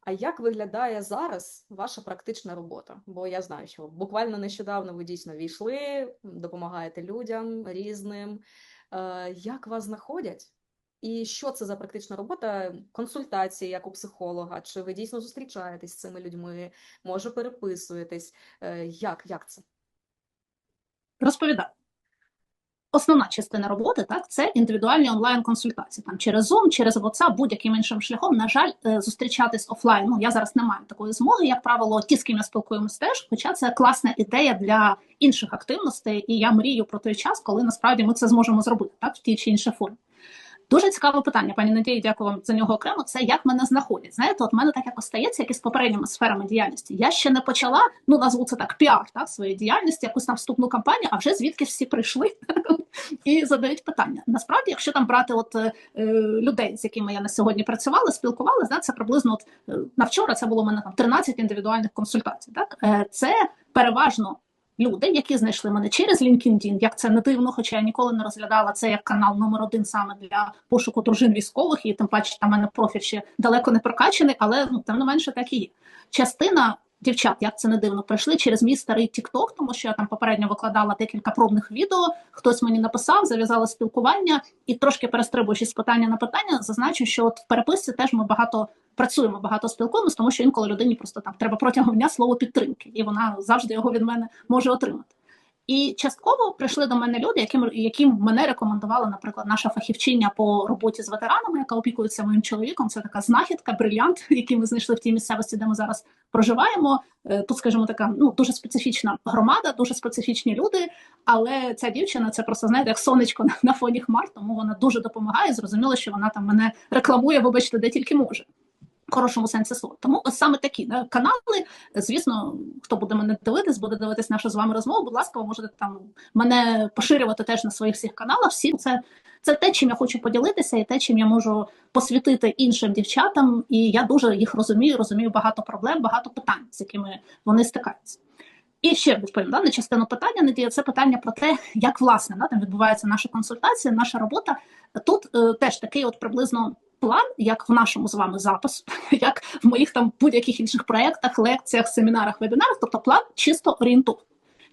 А як виглядає зараз ваша практична робота? Бо я знаю, що буквально нещодавно ви дійсно війшли, допомагаєте людям різним. Е, Як вас знаходять? І що це за практична робота? Консультації, як у психолога? Чи ви дійсно зустрічаєтесь з цими людьми? Може, переписуєтесь? Е, Як, як це? Розповідаю. Основна частина роботи так це індивідуальні онлайн-консультації там через Zoom, через WhatsApp, будь-яким іншим шляхом. На жаль, е, зустрічатись офлайн. Ну я зараз не маю такої змоги. Як правило, ті, з ким я спілкуємось теж. Хоча це класна ідея для інших активностей, і я мрію про той час, коли насправді ми це зможемо зробити так в тій чи іншій формі. Дуже цікаве питання, пані Надії, дякую вам за нього окремо. Це як мене знаходять. Знаєте, от мене так якось стається, як і з попередніми сферами діяльності. Я ще не почала, ну назву це так, піар так, своєї діяльності, якусь там вступну кампанію, а вже звідки всі прийшли і задають питання. Насправді, якщо там брати от е, людей, з якими я на сьогодні працювала, спілкувалася, це приблизно от е, на вчора це було у мене там 13 індивідуальних консультацій. Так е, це переважно люди, які знайшли мене через LinkedIn, як це не дивно, хоча я ніколи не розглядала це як канал номер один саме для пошуку дружин військових, і тим паче там мене профіль ще далеко не прокачаний, але ну тим не менше так і є. Частина дівчат, як це не дивно, прийшли через мій старий Тікток, тому що я там попередньо викладала декілька пробних відео. Хтось мені написав, зав'язала спілкування і трошки перестрибуючи з питання на питання, зазначу, що от в переписці теж ми багато працюємо, багато спілкуємося, тому що інколи людині просто там треба протягом дня слово підтримки, і вона завжди його від мене може отримати. І частково прийшли до мене люди, яким яким мене рекомендувала, наприклад, наша фахівчиня по роботі з ветеранами, яка опікується моїм чоловіком. Це така знахідка, брильянт, який ми знайшли в тій місцевості, де ми зараз проживаємо. Е, тут, скажімо, така ну дуже специфічна громада, дуже специфічні люди. Але ця дівчина це просто знаєте, як сонечко на фоні хмар, тому вона дуже допомагає. Зрозуміло, що вона там мене рекламує, вибачте, де тільки може хорошому сенсі слова. Тому ось саме такі канали. Звісно, хто буде мене дивитись, буде дивитись нашу з вами розмову. Будь ласка, ви можете там мене поширювати теж на своїх всіх каналах. Всі це це те, чим я хочу поділитися, і те, чим я можу посвятити іншим дівчатам. І я дуже їх розумію. Розумію багато проблем, багато питань, з якими вони стикаються. І ще відповім да, на частину питання Надія, це питання про те, як власне да, там відбувається наша консультація, наша робота. Тут е, теж такий, от приблизно план, як в нашому з вами запису, як в моїх там будь-яких інших проєктах, лекціях, семінарах, вебінарах, тобто план чисто орієнтовний.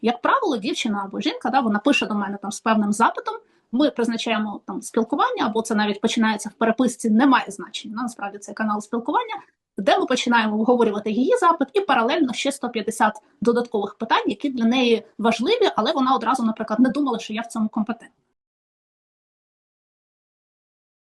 Як правило, дівчина або жінка, да, вона пише до мене там з певним запитом. Ми призначаємо там спілкування, або це навіть починається в переписці, немає значення. Насправді це канал спілкування, де ми починаємо обговорювати її запит, і паралельно ще 150 додаткових питань, які для неї важливі, але вона одразу, наприклад, не думала, що я в цьому компетентна.